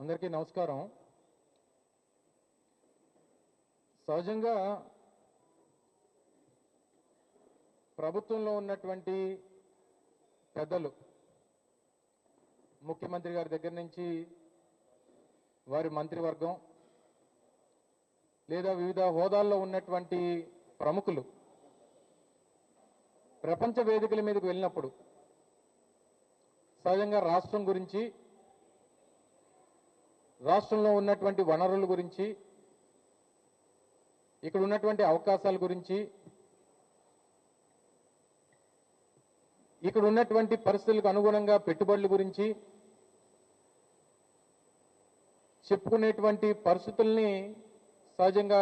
అందరికీ నమస్కారం. సహజంగా ప్రభుత్వంలో ఉన్నటువంటి పెద్దలు ముఖ్యమంత్రి గారి దగ్గర నుంచి వారి మంత్రివర్గం లేదా వివిధ హోదాల్లో ఉన్నటువంటి ప్రముఖులు ప్రపంచ వేదికల మీదకు వెళ్ళినప్పుడు సహజంగా రాష్ట్రం గురించి రాష్ట్రంలో ఉన్నటువంటి వనరుల గురించి ఇక్కడ ఉన్నటువంటి అవకాశాల గురించి ఇక్కడ ఉన్నటువంటి పరిస్థితులకు అనుగుణంగా పెట్టుబడుల గురించి చెప్పుకునేటువంటి పరిస్థితుల్ని సహజంగా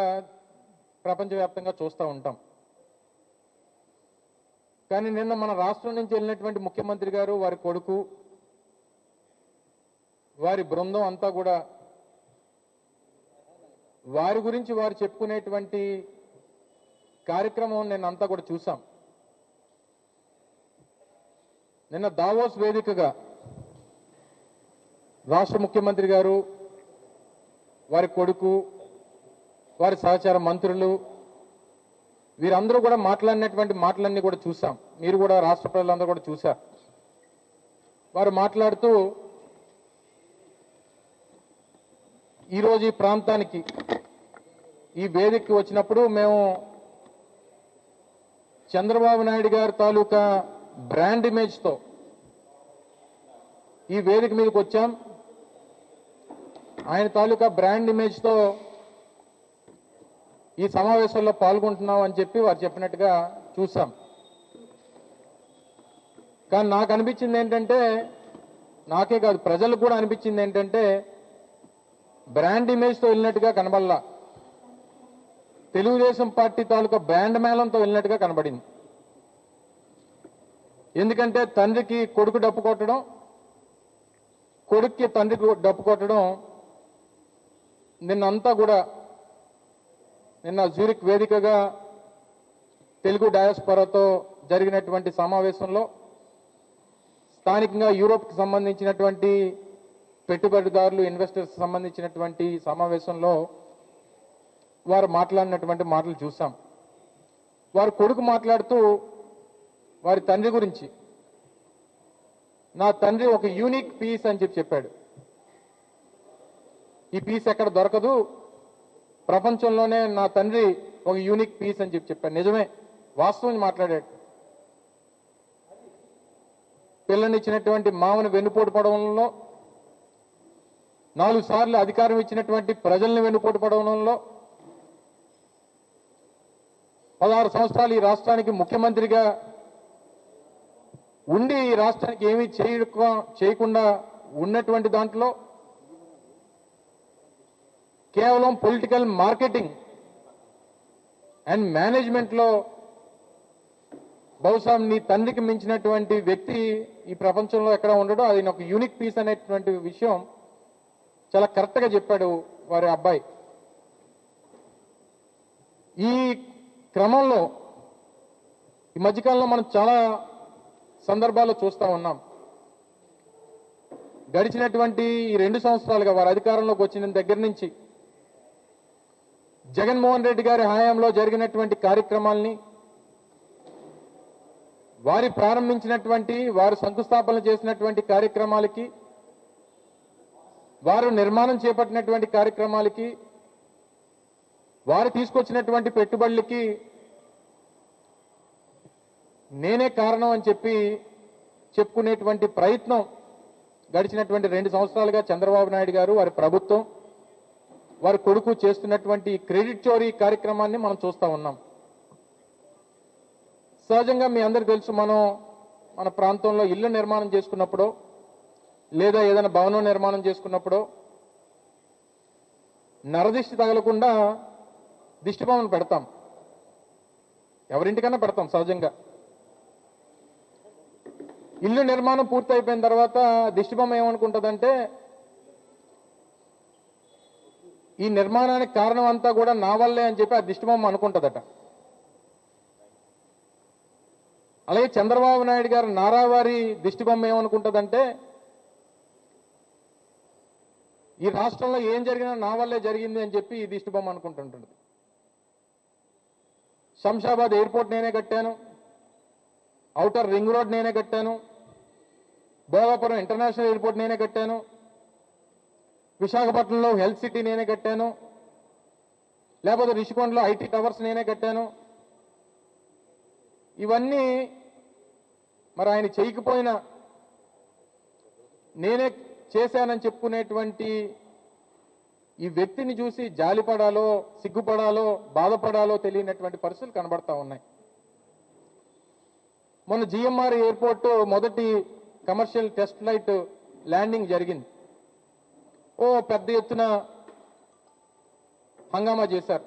ప్రపంచవ్యాప్తంగా చూస్తూ ఉంటాం. కానీ నిన్న మన రాష్ట్రం నుంచి వెళ్ళినటువంటి ముఖ్యమంత్రి గారు వారి కొడుకు వారి బృందం అంతా కూడా వారి గురించి వారు చెప్పుకునేటువంటి కార్యక్రమం నిన్న అంతా కూడా చూసాం నిన్న దావోస్ వేదికగా రాష్ట్ర ముఖ్యమంత్రి గారు వారి కొడుకు వారి సహచార మంత్రులు వీరందరూ కూడా మాట్లాడినటువంటి మాటలన్నీ కూడా చూసాం మీరు కూడా రాష్ట్ర ప్రజలందరూ కూడా చూశారు. వారు మాట్లాడుతూ ఈరోజు ఈ ప్రాంతానికి ఈ వేదికకి వచ్చినప్పుడు మేము చంద్రబాబు నాయుడు గారి తాలూకా బ్రాండ్ ఇమేజ్తో ఈ వేదిక మీదకి వచ్చాం. ఆయన తాలూకా బ్రాండ్ ఇమేజ్తో ఈ సమావేశంలో పాల్గొంటున్నాం అని చెప్పి వారు చెప్పినట్టుగా చూసాం. కానీ నాకు అనిపించింది ఏంటంటే నాకే కాదు ప్రజలకు కూడా అనిపించింది ఏంటంటే బ్రాండ్ ఇమేజ్తో వెళ్ళినట్టుగా కనబడలా. తెలుగుదేశం పార్టీ తాలూకా బ్రాండ్ మేళంతో వెళ్ళినట్టుగా కనబడింది. ఎందుకంటే తండ్రికి కొడుకు డప్పు కొట్టడం కొడుక్కి తండ్రికి డప్పు కొట్టడం నిన్నంతా కూడా నిన్న జూరిక్ వేదికగా తెలుగు డయాస్పరాతో జరిగినటువంటి సమావేశంలో స్థానికంగా యూరోప్కి సంబంధించినటువంటి పెట్టుబడిదారులు ఇన్వెస్టర్స్ సంబంధించినటువంటి సమావేశంలో వారు మాట్లాడినటువంటి మాటలు చూసాం. వారు కొడుకు మాట్లాడుతూ వారి తండ్రి గురించి నా తండ్రి ఒక యూనిక్ పీస్ అని చెప్పి చెప్పాడు. ఈ పీస్ ఎక్కడ దొరకదు ప్రపంచంలోనే నా తండ్రి ఒక యూనిక్ పీస్ అని చెప్పి చెప్పాడు. నిజమే వాస్తవం మాట్లాడాడు. పిల్లనిచ్చినటువంటి మామను వెన్నుపోటు పడవడంలో నాలుగు సార్లు అధికారం ఇచ్చినటువంటి ప్రజల్ని వెనుకోటు పడవడంలో పదహారు సంవత్సరాలు ఈ రాష్ట్రానికి ముఖ్యమంత్రిగా ఉండి ఈ రాష్ట్రానికి ఏమీ చేయక చేయకుండా ఉన్నటువంటి దాంట్లో కేవలం పొలిటికల్ మార్కెటింగ్ అండ్ మేనేజ్మెంట్లో బహుశా నీ తండ్రికి మించినటువంటి వ్యక్తి ఈ ప్రపంచంలో ఎక్కడ ఉండడో అది ఒక యూనిక్ పీస్ అనేటువంటి విషయం చాలా కరెక్ట్గా చెప్పాడు వారి అబ్బాయి. ఈ క్రమంలో ఈ మధ్యకాలంలో మనం చాలా సందర్భాల్లో చూస్తూ ఉన్నాం. గడిచినటువంటి ఈ రెండు సంవత్సరాలుగా వారు అధికారంలోకి వచ్చిన దగ్గర నుంచి జగన్మోహన్ రెడ్డి గారి హయాంలో జరిగినటువంటి కార్యక్రమాల్ని వారి ప్రారంభించినటువంటి వారు శంకుస్థాపన చేసినటువంటి కార్యక్రమాలకి వారు నిర్మాణం చేపట్టినటువంటి కార్యక్రమాలకి వారు తీసుకొచ్చినటువంటి పెట్టుబడులకి నేనే కారణం అని చెప్పి చెప్పుకునేటువంటి ప్రయత్నం గడిచినటువంటి రెండు సంవత్సరాలుగా చంద్రబాబు నాయుడు గారు వారి ప్రభుత్వం వారి కొడుకు చేస్తున్నటువంటి క్రెడిట్ చోరీ కార్యక్రమాన్ని మనం చూస్తూ ఉన్నాం. సహజంగా మీ అందరికి తెలుసు మనం మన ప్రాంతంలో ఇల్లు నిర్మాణం చేసుకున్నప్పుడు లేదా ఏదైనా భవనం నిర్మాణం చేసుకున్నప్పుడు నరదిష్టి తగలకుండా దిష్టిబొమ్మను పెడతాం. ఎవరింటికన్నా పెడతాం సహజంగా. ఇల్లు నిర్మాణం పూర్తి అయిపోయిన తర్వాత దిష్టిబొమ్మ ఏమనుకుంటుందంటే ఈ నిర్మాణానికి కారణం అంతా కూడా నా వల్లే అని చెప్పి ఆ దిష్టి అనుకుంటుందట. అలాగే చంద్రబాబు నాయుడు గారు నారావారి దిష్టిబొమ్మ ఏమనుకుంటుందంటే ఈ రాష్ట్రంలో ఏం జరిగినా నా వల్లే జరిగింది అని చెప్పి ఈ దిష్టిబొమ్మ అనుకుంటుంటుంది. శంషాబాద్ ఎయిర్పోర్ట్ నేనే కట్టాను. అవుటర్ రింగ్ రోడ్ నేనే కట్టాను. భోగాపురం ఇంటర్నేషనల్ ఎయిర్పోర్ట్ నేనే కట్టాను. విశాఖపట్నంలో హెల్త్ సిటీ నేనే కట్టాను. లేకపోతే రిషికొండలో ఐటీ టవర్స్ నేనే కట్టాను. ఇవన్నీ మరి ఆయన చేయకపోయినా నేనే చేశానని చెప్పుకునేటువంటి ఈ వ్యక్తిని చూసి జాలిపడాలో సిగ్గుపడాలో బాధపడాలో తెలియనటువంటి పరిస్థితులు కనబడతా ఉన్నాయి. మొన్న జిఎంఆర్ ఎయిర్పోర్ట్ మొదటి కమర్షియల్ టెస్ట్ ఫ్లైట్ ల్యాండింగ్ జరిగింది. ఓ పెద్ద ఎత్తున హంగామా చేశారు.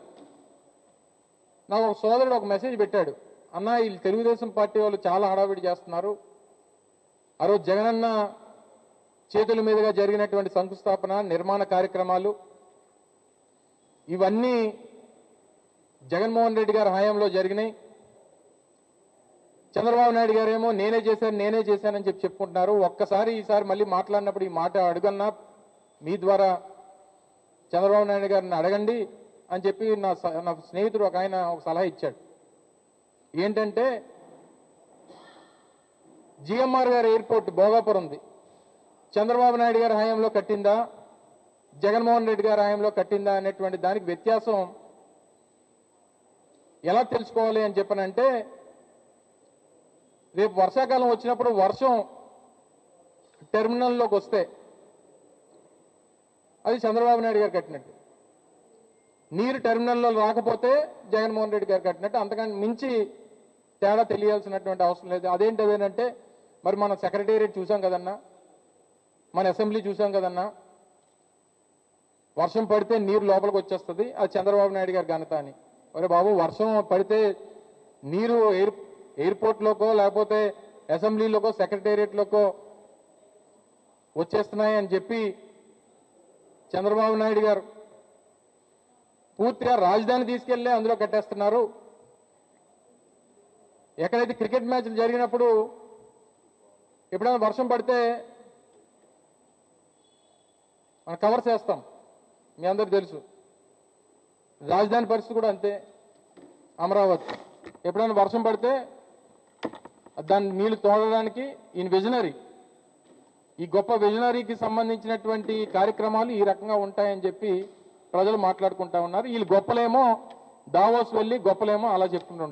నాకు ఒక సోదరుడు ఒక మెసేజ్ పెట్టాడు. అన్న వీళ్ళు తెలుగుదేశం పార్టీ వాళ్ళు చాలా హడావిడి చేస్తున్నారు. ఆ రోజు జగనన్న చేతుల మీదుగా జరిగినటువంటి శంకుస్థాపన నిర్మాణ కార్యక్రమాలు ఇవన్నీ జగన్మోహన్ రెడ్డి గారి హయాంలో జరిగినాయి. చంద్రబాబు నాయుడు గారేమో నేనే చేశాను నేనే చేశానని చెప్పి చెప్పుకుంటున్నారు. ఒక్కసారి ఈసారి మళ్ళీ మాట్లాడినప్పుడు ఈ మాట అడుగన్నా మీ ద్వారా చంద్రబాబు నాయుడు గారిని అడగండి అని చెప్పి నా నా స్నేహితుడు ఒక ఆయన ఒక సలహా ఇచ్చాడు. ఏంటంటే జిఎంఆర్ గారి ఎయిర్పోర్ట్ భోగాపురం ఉంది. చంద్రబాబు నాయుడు గారి హయాంలో కట్టిందా? జగన్మోహన్ రెడ్డి గారి హయాంలో కట్టిందా అనేటువంటి దానికి వ్యత్యాసం ఎలా తెలుసుకోవాలి అని చెప్పనంటే రేపు వర్షాకాలం వచ్చినప్పుడు వర్షం టెర్మినల్లోకి వస్తే అది చంద్రబాబు నాయుడు గారు కట్టినట్టు. నీరు టెర్మినల్లో రాకపోతే జగన్మోహన్ రెడ్డి గారు కట్టినట్టు. అంతకంటే మించి తేడా తెలియాల్సినటువంటి అవసరం లేదు. అదేంటి అదేనంటే మరి మన సెక్రటేరియట్ చూసాం కదన్నా మన అసెంబ్లీ చూసాం కదన్నా? వర్షం పడితే నీరు లోపలికి వచ్చేస్తుంది. అది చంద్రబాబు నాయుడు గారి ఘనత అని. ఒరే బాబు వర్షం పడితే నీరు ఎయిర్ ఎయిర్పోర్ట్లోకో లేకపోతే అసెంబ్లీలోకో సెక్రటేరియట్లోకో వచ్చేస్తున్నాయి అని చెప్పి చంద్రబాబు నాయుడు గారు పూర్తిగా రాజధాని తీసుకెళ్ళే అందులో కట్టేస్తున్నారు. ఎక్కడైతే క్రికెట్ మ్యాచ్లు జరిగినప్పుడు ఎప్పుడైనా వర్షం పడితే మనం కవర్ చేస్తాం. మీ అందరికి తెలుసు. రాజధాని పరిస్థితి కూడా అంతే. అమరావతి. ఎప్పుడైనా వర్షం పడితే దాన్ని నీళ్ళు తోడడానికి ఈయన విజనరీ ఈ గొప్ప విజనరీకి సంబంధించినటువంటి కార్యక్రమాలు ఈ రకంగా ఉంటాయని చెప్పి ప్రజలు మాట్లాడుకుంటా ఉన్నారు. వీళ్ళు గొప్పలేమో దావోస్ వెళ్ళి గొప్పలేమో అలా చెప్పుకుంటూ